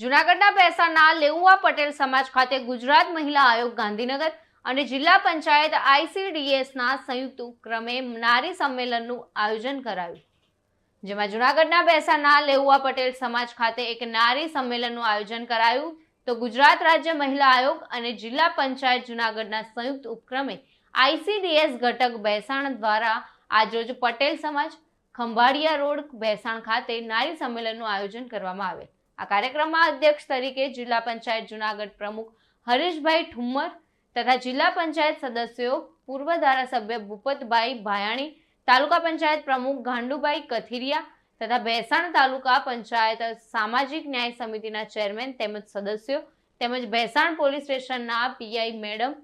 જૂનાગઢના ભેસાણના લેઉવા પટેલ સમાજ ખાતે ગુજરાત મહિલા આયોગ ગાંધીનગર અને જિલ્લા પંચાયત આઈસીડીએસના સંયુક્ત ઉપક્રમે નારી સંમેલનનું આયોજન કરાયું. જેમાં જુનાગઢના ભેસાણના લેઉવા પટેલ સમાજ ખાતે એક નારી સંમેલનનું આયોજન કરાયું. તો ગુજરાત રાજ્ય મહિલા આયોગ અને જિલ્લા પંચાયત જુનાગઢના સંયુક્ત ઉપક્રમે આઈસીડીએસ ઘટક ભેસાણ દ્વારા આજરોજ પટેલ સમાજ, ખંભાળિયા રોડ ભેસાણ ખાતે નારી સંમેલનનું આયોજન કરવામાં આવેલ આ કાર્યક્રમમાં અધ્યક્ષ તરીકે જિલ્લા પંચાયત જુનાગઢ પ્રમુખ હરીશભાઈ ઠુમ્મર તથા જિલ્લા પંચાયત સદસ્યો, પૂર્વ ધારાસભ્ય ભૂપતભાઈ ભાયાણી, તાલુકા પંચાયત પ્રમુખ ગાંડુભાઈ કથિરિયા તથા ભેસાણ તાલુકા પંચાયત સામાજિક ન્યાય સમિતિના ચેરમેન તેમજ સદસ્યો તેમજ ભેસાણ પોલીસ સ્ટેશનના પીઆઈ મેડમ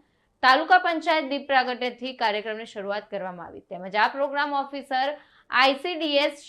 તાલુકા પંચાયત દીપ પ્રાગટ્યથી કાર્યક્રમની શરૂઆત કરવામાં આવી. તેમજ આ પ્રોગ્રામ ઓફિસર આઈસીડીએસ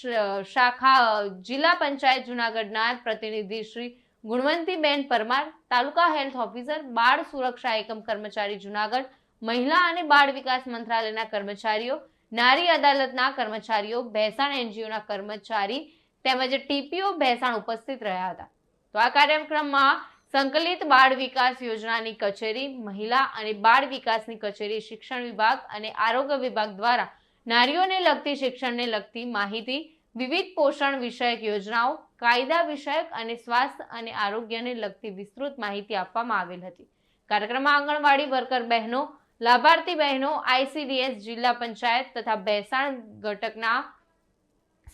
શાખા જિલ્લા પંચાયત જૂનાગઢના પ્રતિનિધિ શ્રી ગુણવંતીબેન પરમાર, તાલુકા હેલ્થ ઓફિસર, બાળ સુરક્ષા એકમ કર્મચારી જૂનાગઢ, મહિલા અને બાળ વિકાસ મંત્રાલયના કર્મચારીઓ, નારી અદાલતના કર્મચારીઓ, ભેસાણ એનજીઓના કર્મચારી તેમજ ટીપીઓ ભેસાણ ઉપસ્થિત રહ્યા હતા. તો આ કાર્યક્રમમાં સંકલિત બાળ વિકાસ યોજનાની કચેરી, મહિલા અને બાળ વિકાસની કચેરી, શિક્ષણ વિભાગ અને આરોગ્ય વિભાગ દ્વારા નારીઓને લગતી શિક્ષણને લગતી માહિતી, વિવિધ પોષણ વિષયક યોજનાઓ, કાયદા વિષયક અને સ્વાસ્થ્ય અને આરોગ્યને લગતી વિસ્તૃત માહિતી આપવામાં આવેલ હતી. કાર્યક્રમમાં આંગણવાડી વર્કર બહેનો, લાભાર્થી બહેનો આઈસીડીએસ જિલ્લા પંચાયત તથા ભેસાણ ઘટકના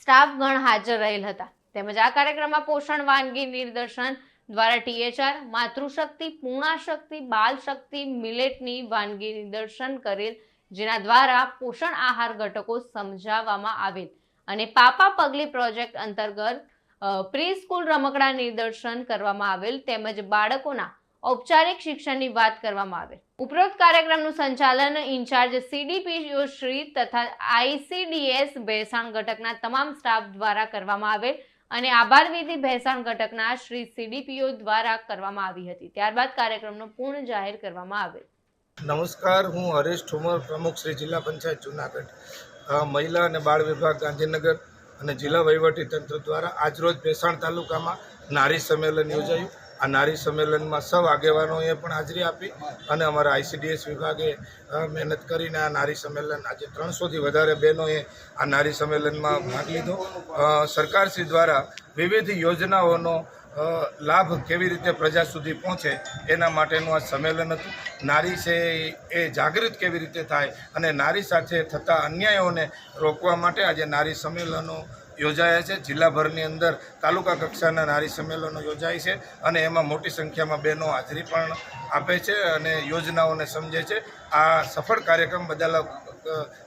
સ્ટાફગણ હાજર રહેલ હતા. તેમજ આ કાર્યક્રમમાં પોષણ વાનગી નિદર્શન દ્વારા ટીએચઆર માતૃશક્તિ, પૂર્ણાશક્તિ બાલ શક્તિ મિલેટની વાનગી નિદર્શન કરેલ, જેના દ્વારા પોષણ આહાર ઘટકો સમજાવવામાં આવેલ. અને પાપા પગલી પ્રોજેક્ટ અંતર્ગત પ્રી સ્કૂલ રમકડા નિદર્શન કરવામાં આવેલ તેમજ બાળકોના ઔપચારિક શિક્ષણની વાત કરવામાં આવેલ. ઉપરોક્ત કાર્યક્રમનું સંચાલન ઇન્ચાર્જ સીડીપીઓ શ્રી તથા આઈસીડીએસ ભેસાણ ઘટકના તમામ સ્ટાફ દ્વારા કરવામાં આવેલ. અને આભાર વિધિ ભેસાણ ઘટકના શ્રી સીડીપીઓ દ્વારા કરવામાં આવી હતી. ત્યારબાદ કાર્યક્રમનો પૂર્ણ જાહેર કરવામાં આવેલ. નમસ્કાર, હું હરેશ ઠુમર, પ્રમુખ શ્રી જિલ્લા પંચાયત જુનાગઢ. મહિલા અને બાળ વિભાગ ગાંધીનગર અને જિલ્લા વહીવટી તંત્ર દ્વારા આજરોજ ભેસાણ તાલુકામાં નારી સંમેલન યોજાયું. આ નારી સંમેલનમાં સૌ આગેવાનોએ પણ હાજરી આપી અને અમારા આઈસીડીએસ વિભાગે મહેનત કરીને આ નારી સંમેલન આજે ત્રણસોથી વધારે બહેનોએ આ નારી સંમેલનમાં ભાગ લીધો. સરકારશ્રી દ્વારા વિવિધ યોજનાઓનો લાભ કેવી રીતે પ્રજા સુધી પહોંચે એના માટેનું આ સંમેલન હતું. નારી છે એ જાગૃત કેવી રીતે થાય અને નારી સાથે થતા અન્યાયોને રોકવા માટે આજે નારી સંમેલનો યોજાયા છે. જિલ્લાભરની અંદર તાલુકા કક્ષાના નારી સંમેલનો યોજાય છે અને એમાં મોટી સંખ્યામાં બહેનો હાજરી પણ આપે છે અને યોજનાઓને સમજે છે. આ સફળ કાર્યક્રમ બદલ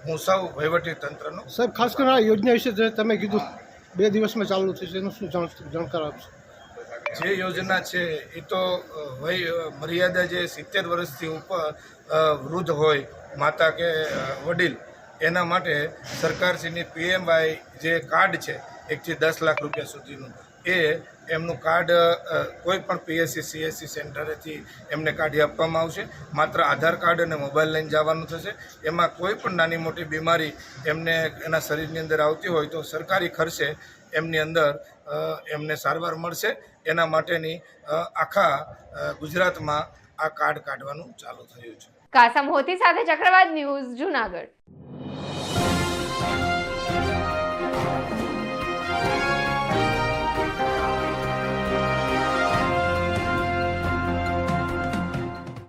હું સૌ વહીવટી તંત્રનો સાહેબ ખાસ કરીને આ યોજના વિશે તમે કીધું બે દિવસમાં ચાલુ થશે એનું શું જાણ જાણકાર આપશો? જે યોજના છે એ તો વય મર્યાદા જે સિત્તેર વર્ષથી ઉપર વૃદ્ધ હોય માતા કે વડીલ એના માટે સરકારશ્રીની પીએમવાય જે કાર્ડ છે, એકથી દસ લાખ રૂપિયા સુધીનું, એ એમનું કાર્ડ કોઈ પણ પીએસસી, સીએસસી સેન્ટરેથી એમને કાઢી આપવામાં આવશે. માત્ર આધાર કાર્ડ અને મોબાઈલ લઈને જવાનું થશે. એમાં કોઈ પણ નાની મોટી બીમારી એમને એના શરીરની અંદર આવતી હોય તો સરકારી ખર્ચે એમની અંદર એમને સારવાર મળશે. એના માટેની આખા ગુજરાતમાં આ કાર્ડ કાઢવાનું ચાલુ થયું છે. કાસમ હોતી સાથે ચક્રવાત ન્યૂઝ જુનાગઢ.